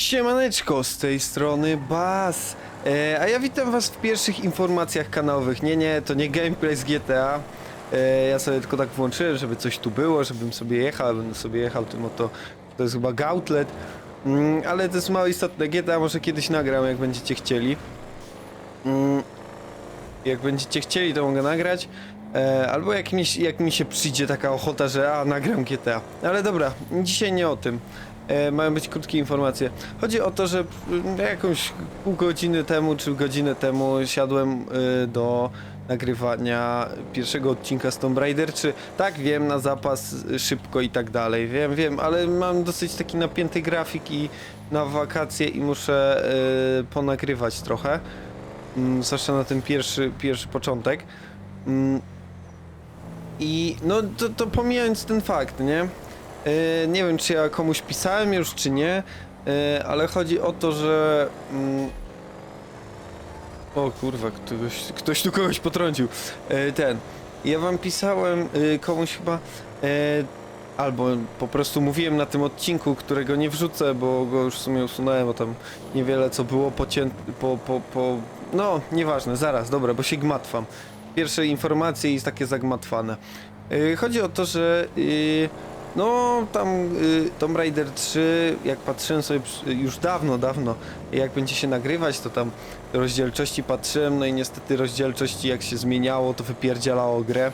Siemaneczko, z tej strony Bas, e, a ja witam was w pierwszych informacjach kanałowych. Nie, nie, to nie gameplay z GTA. E, ja sobie tylko tak włączyłem, żeby coś tu było, żebym sobie jechał, będę sobie jechał tym oto, to jest chyba Gauntlet. Mm, ale to jest mało istotne, GTA może kiedyś nagram, jak będziecie chcieli. Mm, jak będziecie chcieli, to mogę nagrać. E, albo jak mi, jak mi się przyjdzie taka ochota, że a, nagram GTA. Ale dobra, dzisiaj nie o tym. E, mają być krótkie informacje. Chodzi o to, że mm, jakąś pół godziny temu czy godzinę temu siadłem y, do nagrywania pierwszego odcinka z Tomb Raider, tak wiem, na zapas y, szybko i tak dalej, wiem, wiem, ale mam dosyć taki napięty grafik i na wakacje i muszę y, ponagrywać trochę, mm, zwłaszcza na ten pierwszy, pierwszy początek. Mm, I no to, to pomijając ten fakt, nie? E, nie wiem, czy ja komuś pisałem już, czy nie, e, ale chodzi o to, że. Mm, o kurwa, ktoś, ktoś tu kogoś potrącił. E, ten. Ja wam pisałem komuś chyba. Albo po prostu mówiłem na tym odcinku, którego nie wrzucę, bo go już w sumie usunąłem, bo tam niewiele co było pocięte. Po, po, po. No, nieważne, zaraz, dobra, bo się gmatwam. Pierwsze informacje jest takie zagmatwane. Chodzi o to, że. e, no, tam y, Tomb Raider 3, jak patrzyłem sobie przy- już dawno, dawno, jak będzie się nagrywać, to tam rozdzielczości patrzyłem, no i niestety rozdzielczości jak się zmieniało, to wypierdzielało grę.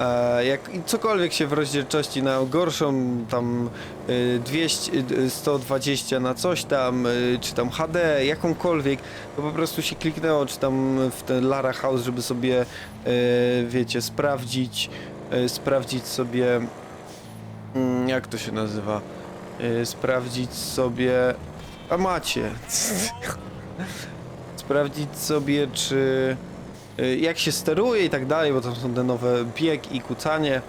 E, jak i cokolwiek się w rozdzielczości na gorszą, tam y, 200, y, 120 na coś tam, y, czy tam HD, jakąkolwiek, to po prostu się kliknęło, czy tam w ten Lara House, żeby sobie, y, wiecie, sprawdzić, y, sprawdzić sobie Mm, jak to się nazywa? Yy, sprawdzić sobie. A macie. sprawdzić sobie, czy. yy, jak się steruje i tak dalej, bo tam są te nowe bieg i kucanie.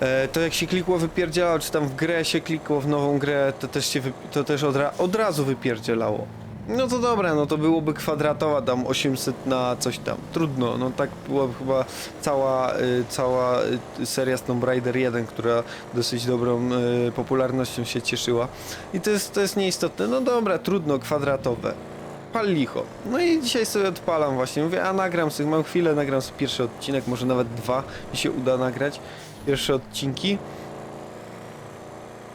E, to jak się klikło wypierdzielało, czy tam w grę się klikło w nową grę, to też się to też od, ra, od razu wypierdzielało. No to dobra, no to byłoby kwadratowa tam 800 na coś tam. Trudno, no tak byłaby chyba cała, y, cała y, seria Tomb Raider 1, która dosyć dobrą y, popularnością się cieszyła. I to jest, to jest nieistotne. No dobra, trudno, kwadratowe. Pal licho. No i dzisiaj sobie odpalam właśnie. Mówię, a nagram sobie, mam chwilę, nagram sobie pierwszy odcinek, może nawet dwa mi się uda nagrać. Pierwsze odcinki.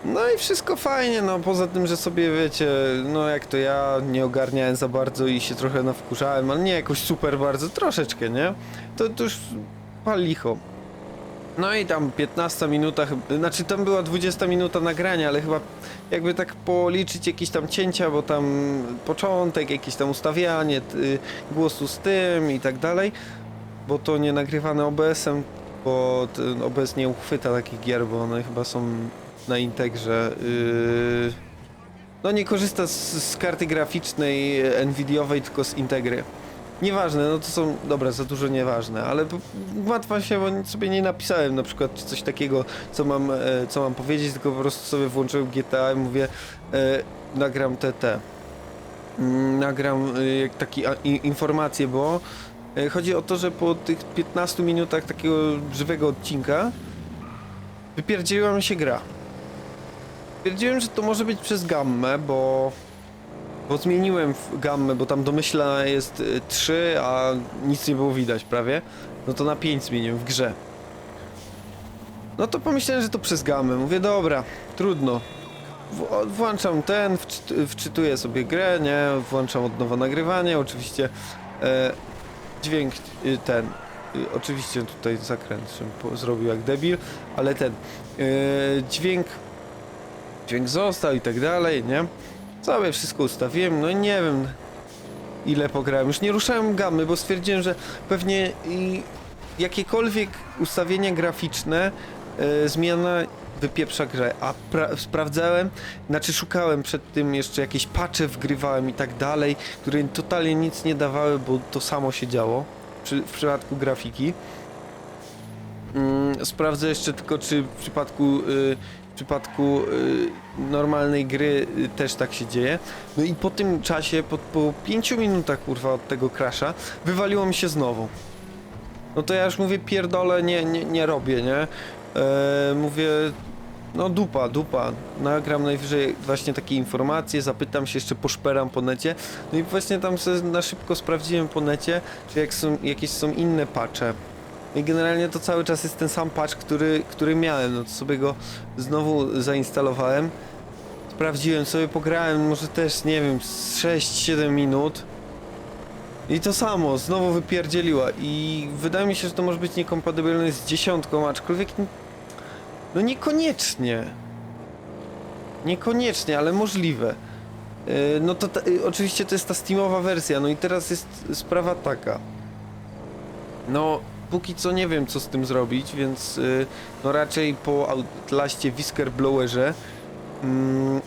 No i wszystko fajnie, no poza tym, że sobie wiecie, no jak to ja nie ogarniałem za bardzo i się trochę nawkurzałem, ale nie jakoś super bardzo, troszeczkę, nie? To, to już pal licho. No i tam 15 minuta, znaczy tam była 20 minuta nagrania, ale chyba jakby tak policzyć jakieś tam cięcia, bo tam początek, jakieś tam ustawianie y, głosu z tym i tak dalej, bo to nie nagrywane OBS-em, bo OBS nie uchwyta takich gier, bo one chyba są na Integrze. Yy... No nie korzysta z, z karty graficznej Nvidiowej, tylko z Integry. Nieważne, no to są, dobra, za dużo nieważne, ale łatwo się, bo sobie nie napisałem na przykład czy coś takiego, co mam, e, co mam powiedzieć, tylko po prostu sobie włączyłem GTA i mówię, e, nagram te. Mm, Nagram e, jak taki a, i, informacje było. E, Chodzi o to, że po tych 15 minutach takiego żywego odcinka wypierdzieliła mi się gra. Stwierdziłem, że to może być przez gammę, bo... Bo zmieniłem gammę, bo tam domyślna jest y, 3, a nic nie było widać prawie. No to na 5 zmieniłem w grze. No to pomyślałem, że to przez gammę. Mówię, dobra, trudno. W- Włączam ten, wczyt- wczytuję sobie grę, nie? Włączam od nowa nagrywanie, oczywiście e, dźwięk y, ten. y, Oczywiście tutaj zakręt zrobił jak debil, ale ten e, dźwięk dźwięk został i tak dalej, nie? Sobie wszystko ustawiłem, no i nie wiem ile pograłem. Już nie ruszałem gamy, bo stwierdziłem, że pewnie jakiekolwiek ustawienia graficzne e, zmiana wypieprza grę, a pra- sprawdzałem, znaczy szukałem przed tym jeszcze jakieś patche wgrywałem i tak dalej, które totalnie nic nie dawały, bo to samo się działo przy, w przypadku grafiki. Mm, sprawdzę jeszcze tylko, czy w przypadku y, w przypadku y, normalnej gry y, też tak się dzieje. No i po tym czasie, po, po 5 minutach kurwa od tego crasha, wywaliło mi się znowu. No to ja już mówię pierdolę, nie, nie, nie robię, nie? E, mówię, no dupa, dupa. Nagram najwyżej właśnie takie informacje, zapytam się, jeszcze poszperam po necie. No i właśnie tam sobie na szybko sprawdziłem po necie, czy jak są, jakieś są inne patche. I generalnie to cały czas jest ten sam patch, który, który miałem, no to sobie go znowu zainstalowałem. Sprawdziłem sobie, pograłem może też, nie wiem, z 6-7 minut. I to samo, znowu wypierdzieliła i wydaje mi się, że to może być niekompatybilne z dziesiątką, aczkolwiek no niekoniecznie. Niekoniecznie, ale możliwe. Yy, No to ta, y, oczywiście to jest ta Steamowa wersja, no i teraz jest sprawa taka. No, póki co nie wiem co z tym zrobić, więc yy, no raczej po Outlaście Whiskerblowerze mm,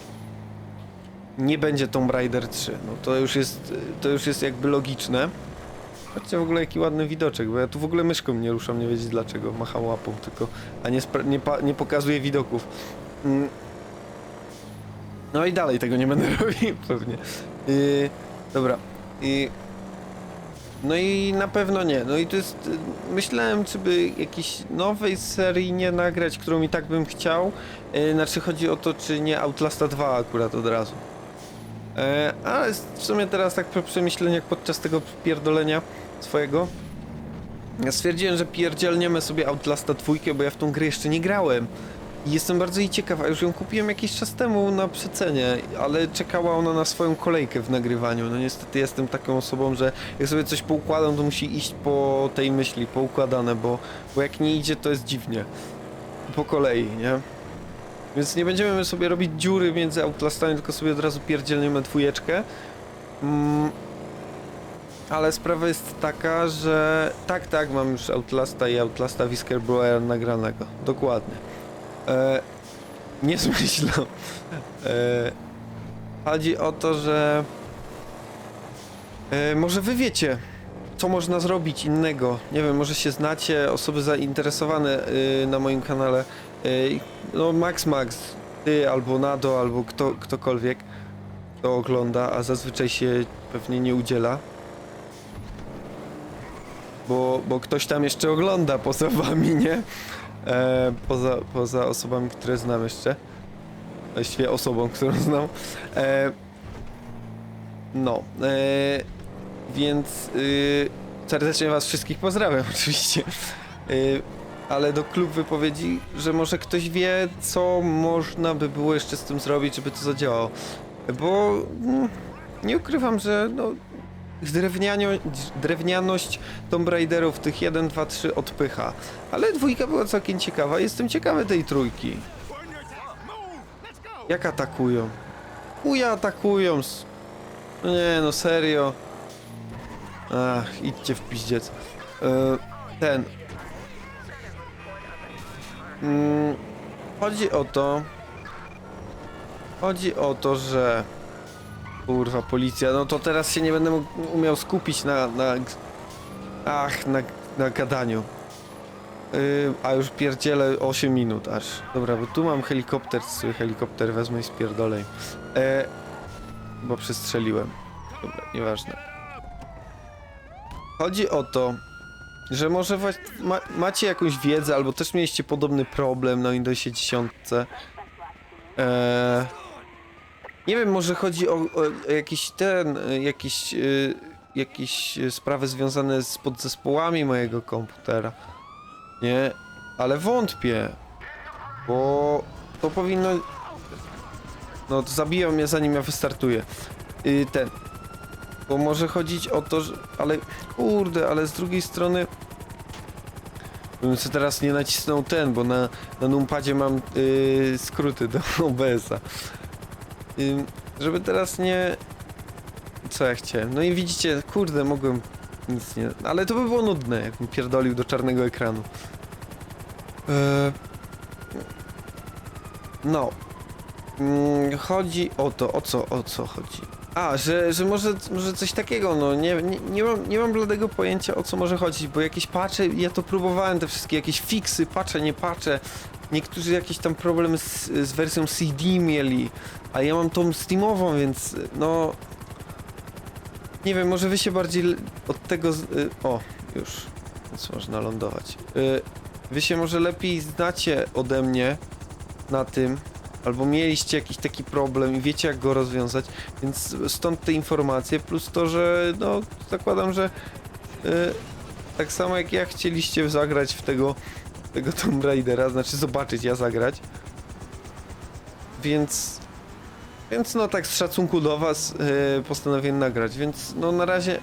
nie będzie Tomb Raider 3. No to już jest, to już jest jakby logiczne. Patrzcie w ogóle jaki ładny widoczek, bo ja tu w ogóle myszką nie ruszam, nie wiedzieć dlaczego, macham łapą tylko, a nie, nie, nie pokazuję widoków. Mm. No i dalej tego nie będę robił pewnie. Yy, dobra. Yy, no i na pewno nie. No i to jest. Myślałem, czy by jakiejś nowej serii nie nagrać, którą i tak bym chciał. Yy, znaczy chodzi o to, czy nie Outlasta 2 akurat od razu. Ale w sumie teraz tak po przemyśleniach podczas tego pierdolenia swojego ja stwierdziłem, że pierdzielniemy sobie Outlasta 2, bo ja w tą grę jeszcze nie grałem. Jestem bardzo jej ciekaw, a już ją kupiłem jakiś czas temu na przecenie, ale czekała ona na swoją kolejkę w nagrywaniu. No niestety jestem taką osobą, że jak sobie coś poukładam, to musi iść po tej myśli, poukładane, bo, bo jak nie idzie, to jest dziwnie. Po kolei, nie? Więc nie będziemy sobie robić dziury między Outlastami, tylko sobie od razu pierdzielniemy dwójeczkę. Mm, ale sprawa jest taka, że tak, tak, mam już Outlasta i Outlasta Whiskerblower nagranego. Dokładnie. E, nie. E, chodzi o to, że e, może wy wiecie, co można zrobić innego. Nie wiem, może się znacie, osoby zainteresowane y, na moim kanale. No Max Max, ty albo Nado, albo kto, ktokolwiek, kto ogląda, a zazwyczaj się pewnie nie udziela. Bo, bo ktoś tam jeszcze ogląda poza wami, nie? E, poza, poza osobami, które znam jeszcze. Właściwie osobą, którą znam. E, no. E, więc y, serdecznie was wszystkich pozdrawiam oczywiście. Y, ale do klub wypowiedzi, że może ktoś wie, co można by było jeszcze z tym zrobić, żeby to zadziałało. Bo mm, nie ukrywam, że no, drewnianio, drewnianość Tomb Raiderów tych 1, 2, 3 odpycha. Ale dwójka była całkiem ciekawa. Jestem ciekawy tej trójki. Jak atakują? Uja atakują. nie, no serio. Ach, idźcie w piździec. E, ten. Mm, chodzi o to. Chodzi o to, że. Kurwa, policja. No to teraz się nie będę mógł, umiał skupić na. na ach, na, na gadaniu. Yy, a już pierdzielę 8 minut aż. Dobra, bo tu mam helikopter, swój helikopter wezmę i spierdolej. E, bo przestrzeliłem. Dobra, nieważne. Chodzi o to, że może właśnie ma, macie jakąś wiedzę, albo też mieliście podobny problem na Windowsie 10. Eee, nie wiem, może chodzi o, o jakiś ten, e, jakiś, e, jakieś e, sprawy związane z podzespołami mojego komputera. Nie, ale wątpię, bo to powinno... No, to zabiją mnie zanim ja wystartuję. Y, ten, bo może chodzić o to, że... Ale kurde, ale z drugiej strony... Bym sobie teraz nie nacisnął ten, bo na, na numpadzie mam yy, skróty do OBS-a. Żeby teraz nie... Co ja chciałem? No i widzicie, kurde, mogłem nic nie... Ale to by było nudne, jakbym pierdolił do czarnego ekranu. Eee... No. Mm, chodzi o to, o co, o co chodzi? A, że, że może, może coś takiego, no nie, nie, nie, mam, nie mam bladego pojęcia o co może chodzić, bo jakieś patche, ja to próbowałem, te wszystkie jakieś fixy, patche, nie patche. Niektórzy jakieś tam problemy z, z wersją CD mieli, a ja mam tą Steamową, więc no... Nie wiem, może wy się bardziej od tego... Z, y, o, już, więc można lądować. Y, wy się może lepiej znacie ode mnie na tym, albo mieliście jakiś taki problem i wiecie jak go rozwiązać, więc stąd te informacje, plus to, że no zakładam, że y, tak samo jak ja chcieliście zagrać w tego, tego Tomb Raidera, znaczy zobaczyć ja zagrać, więc więc no tak z szacunku do was y, postanowiłem nagrać, więc no na razie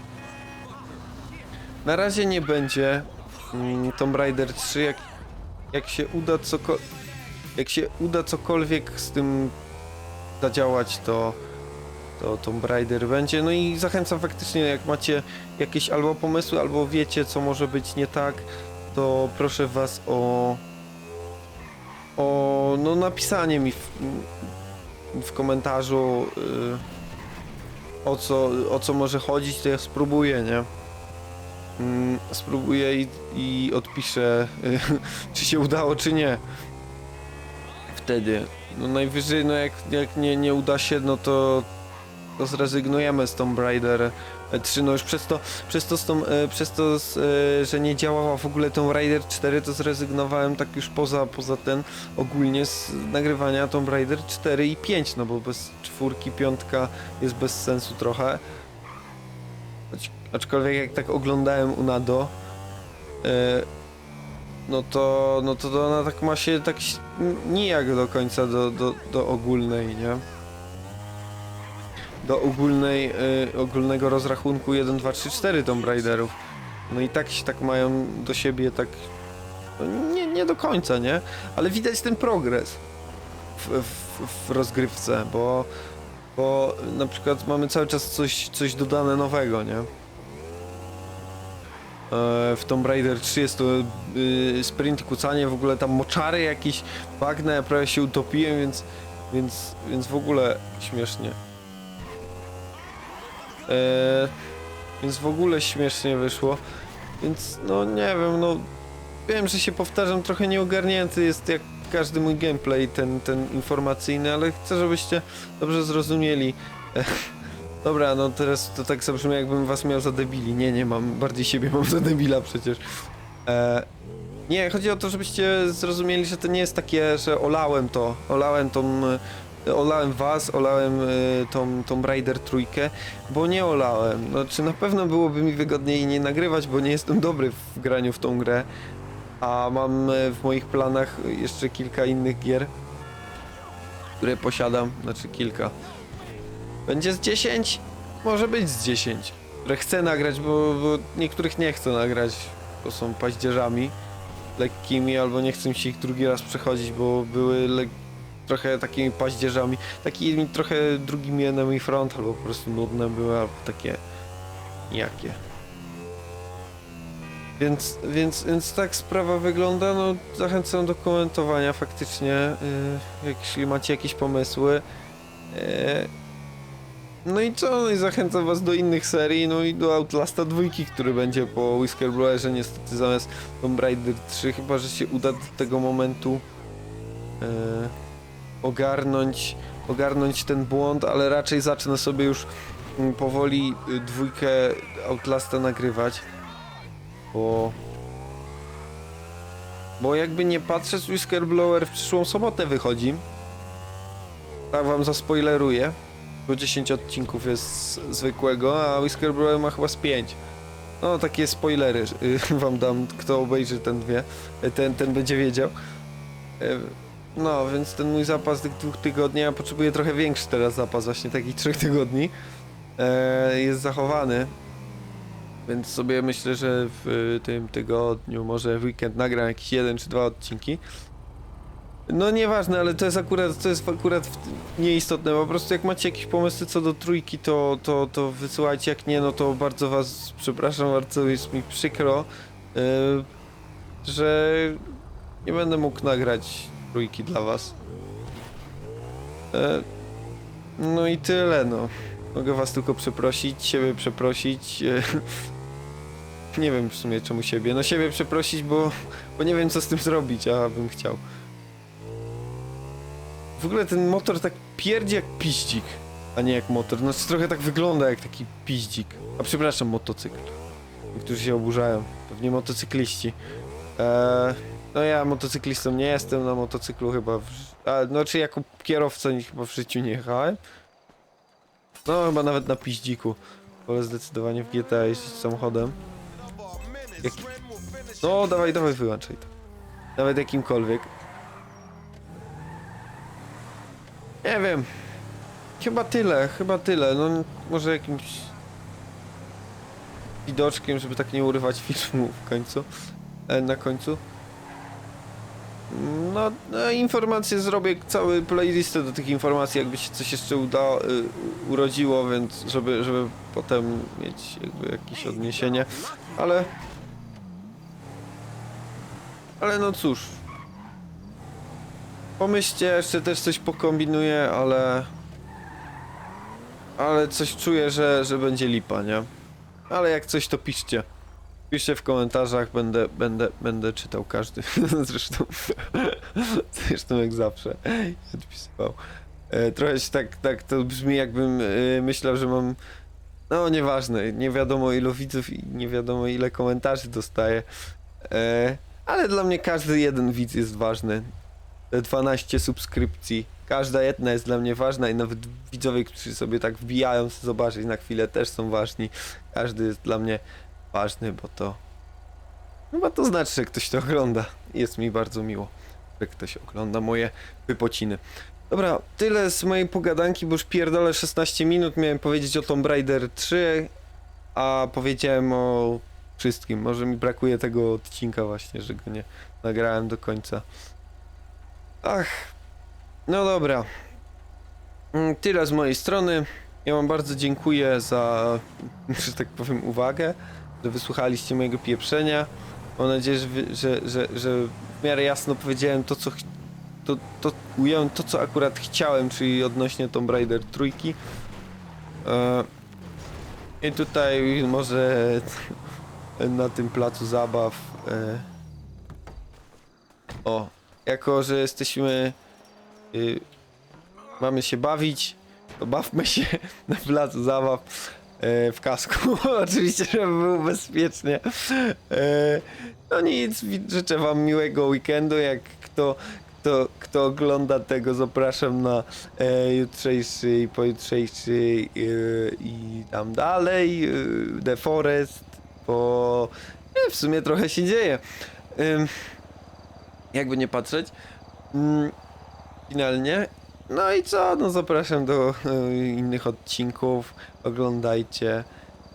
na razie nie będzie mm, Tomb Raider 3 jak, jak się uda coko jak się uda cokolwiek z tym zadziałać to to Tomb Raider będzie. No i zachęcam faktycznie jak macie jakieś albo pomysły albo wiecie co może być nie tak to proszę was o o no napisanie mi w, w komentarzu y, o co o co może chodzić to ja spróbuję nie Mm, spróbuję i, i odpiszę, y, czy się udało, czy nie. Wtedy. No najwyżej, no jak, jak nie, nie uda się, no to, to zrezygnujemy z Tomb Raider 3. No już przez to, przez to, z e, przez to z, e, że nie działała w ogóle Tomb Raider 4, to zrezygnowałem tak już poza, poza ten ogólnie z nagrywania Tomb Raider 4 i 5, no bo bez czwórki, piątka jest bez sensu trochę. Acz- Aczkolwiek jak tak oglądałem Unado, e, no to, no to ona tak ma się tak nijak do końca do, do, do ogólnej, nie? Do ogólnej, e, ogólnego rozrachunku 1, 2, 3, 4 Tomb Raiderów. No i tak się tak mają do siebie tak, no nie, nie do końca, nie? Ale widać ten progres w, w, w rozgrywce, bo, bo na przykład mamy cały czas coś, coś dodane nowego, nie? E, w Tomb Raider 3 jest to y, sprint, kucanie, w ogóle tam moczary jakieś, bagna, ja prawie się utopiłem, więc, więc, więc w ogóle śmiesznie. E, więc w ogóle śmiesznie wyszło, więc no nie wiem, no wiem, że się powtarzam, trochę nieogarnięty jest jak każdy mój gameplay, ten, ten informacyjny, ale chcę, żebyście dobrze zrozumieli. E, Dobra, no teraz to tak zabrzmi, jakbym was miał za debili. Nie, nie mam, bardziej siebie mam za debila przecież. E, nie, chodzi o to, żebyście zrozumieli, że to nie jest takie, że olałem to, olałem tą, olałem was, olałem e, tą, tą Raider trójkę, bo nie olałem. Znaczy na pewno byłoby mi wygodniej nie nagrywać, bo nie jestem dobry w graniu w tą grę, a mam e, w moich planach jeszcze kilka innych gier, które posiadam, znaczy kilka. Będzie z 10? Może być z 10. Które chcę nagrać, bo, bo niektórych nie chcę nagrać, bo są paździerzami lekkimi, albo nie chcę mi się ich drugi raz przechodzić, bo były le- trochę takimi paździerzami, takimi trochę drugimi enemy front, albo po prostu nudne były, albo takie jakie. Więc, więc, więc tak sprawa wygląda, no zachęcam do komentowania faktycznie, yy, jeśli macie jakieś pomysły. Yy, no i co? No i zachęcam was do innych serii, no i do Outlasta 2, który będzie po Whiskerblowerze niestety zamiast Tomb Raider 3, chyba że się uda do tego momentu e, ogarnąć, ogarnąć ten błąd, ale raczej zacznę sobie już mm, powoli y, dwójkę Outlasta nagrywać, bo bo jakby nie patrzeć, Whiskerblower w przyszłą sobotę wychodzi. Tak wam zaspoileruję bo 10 odcinków jest zwykłego, a Whiskerblower ma chyba z 5. No, takie spoilery y, wam dam, kto obejrzy ten wie, ten, ten będzie wiedział. No, więc ten mój zapas tych dwóch tygodni, ja potrzebuję trochę większy teraz zapas, właśnie takich trzech tygodni, e, jest zachowany. Więc sobie myślę, że w tym tygodniu, może w weekend nagram jakieś jeden czy dwa odcinki. No nieważne, ale to jest akurat, to jest akurat nieistotne, po prostu jak macie jakieś pomysły co do trójki, to, to, to wysyłajcie, jak nie, no to bardzo was przepraszam, bardzo jest mi przykro, yy, że nie będę mógł nagrać trójki dla was. Yy, no i tyle, no. Mogę was tylko przeprosić, siebie przeprosić. Yy, nie wiem w sumie czemu siebie, no siebie przeprosić, bo, bo nie wiem co z tym zrobić, a bym chciał. W ogóle ten motor tak pierdzi jak piździk, a nie jak motor. Znaczy trochę tak wygląda jak taki piździk. A przepraszam, motocykl. Niektórzy się oburzają. Pewnie motocykliści. Eee, No ja motocyklistą nie jestem, na motocyklu chyba, w, a, znaczy jako kierowca nie- chyba w życiu nie jechałem. No chyba nawet na piździku. Wolę zdecydowanie w GTA jeździć samochodem. Jak... No dawaj, dawaj wyłączaj to. Nawet jakimkolwiek. Nie wiem. Chyba tyle, chyba tyle. No może jakimś widoczkiem, żeby tak nie urywać filmu w końcu. E, na końcu. No, no informacje zrobię, cały playlistę do tych informacji, jakby się coś jeszcze uda, y, urodziło, więc żeby, żeby potem mieć jakby jakieś odniesienie, ale... Ale no cóż. Pomyślcie, jeszcze też coś pokombinuję, ale... Ale coś czuję, że, że będzie lipa, nie? Ale jak coś to piszcie. Piszcie w komentarzach, będę, będę, będę czytał każdy. Zresztą, zresztą jak zawsze. Odpisywał. E, trochę się tak, tak to brzmi jakbym e, myślał, że mam no nieważne, nie wiadomo ilu widzów i nie wiadomo ile komentarzy dostaję. E, ale dla mnie każdy jeden widz jest ważny. Te 12 subskrypcji, każda jedna jest dla mnie ważna i nawet widzowie, którzy sobie tak wbijają zobaczyć na chwilę też są ważni. Każdy jest dla mnie ważny, bo to. Chyba to znaczy, że ktoś to ogląda. Jest mi bardzo miło, że ktoś ogląda moje wypociny. Dobra, tyle z mojej pogadanki, bo już pierdolę 16 minut. Miałem powiedzieć o Tomb Raider 3, a powiedziałem o wszystkim. Może mi brakuje tego odcinka właśnie, że go nie nagrałem do końca. Ach, no dobra. Mm, Tyle z mojej strony. Ja wam bardzo dziękuję za, że tak powiem, uwagę, że wysłuchaliście mojego pieprzenia. Mam nadzieję, że, że, że, że w miarę jasno powiedziałem to, co to, to ująłem to, co akurat chciałem, czyli odnośnie Tomb Raider trójki. E, I tutaj może na tym placu zabaw. E, o, jako że jesteśmy. Y, mamy się bawić, to bawmy się na placu zabaw w kasku. Oczywiście, żeby było bezpiecznie. E, no nic, życzę wam miłego weekendu. Jak kto, kto, kto ogląda tego, zapraszam na e, jutrzejszy i pojutrzejszy e, i tam dalej. E, The Forest, bo e, w sumie trochę się dzieje. Jakby nie patrzeć. Mm, finalnie. No i co? No zapraszam do e, innych odcinków. Oglądajcie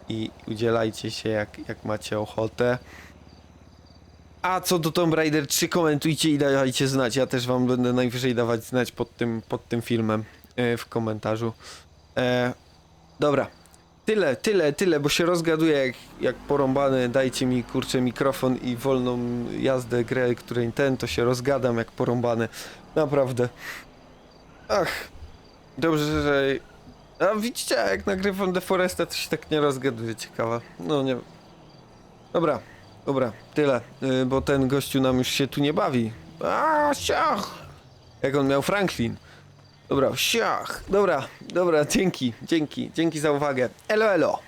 i udzielajcie się jak, jak macie ochotę. A co do Tomb Raider 3 komentujcie i dajcie znać. Ja też wam będę najwyżej dawać znać pod tym, pod tym filmem e, w komentarzu. E, dobra. Tyle, tyle, tyle, bo się rozgaduję jak, jak porąbany. Dajcie mi kurczę mikrofon i wolną jazdę grę, której ten, to się rozgadam jak porąbany. Naprawdę. Ach. Dobrze, że... A widzicie, jak nagrywam The Foresta, to się tak nie rozgaduje. Ciekawa. No nie... Dobra, dobra, tyle. y, bo ten gościu nam już się tu nie bawi. A, siach! Jak on miał Franklin. Dobra, siach. Dobra, dobra, dzięki, dzięki, dzięki za uwagę. Elo, elo.